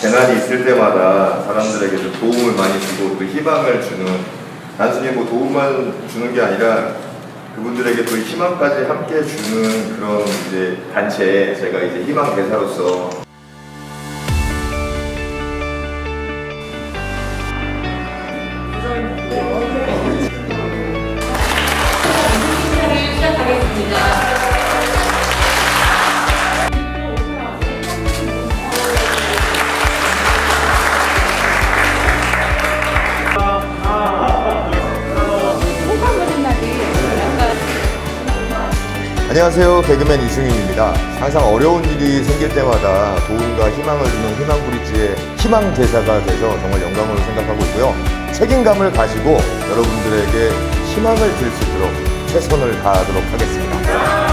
재난이 있을 때마다 사람들에게 좀 도움을 많이 주고 또 희망을 주는 단순히 뭐 도움만 주는 게 아니라 그분들에게 또 희망까지 함께 주는 그런 이제 단체에 제가 이제 희망 대사로서 안녕하세요. 개그맨 이승윤입니다. 항상 어려운 일이 생길 때마다 도움과 희망을 주는 희망브리지의 희망 대사가 돼서 정말 영광으로 생각하고 있고요. 책임감을 가지고 여러분들에게 희망을 줄 수 있도록 최선을 다하도록 하겠습니다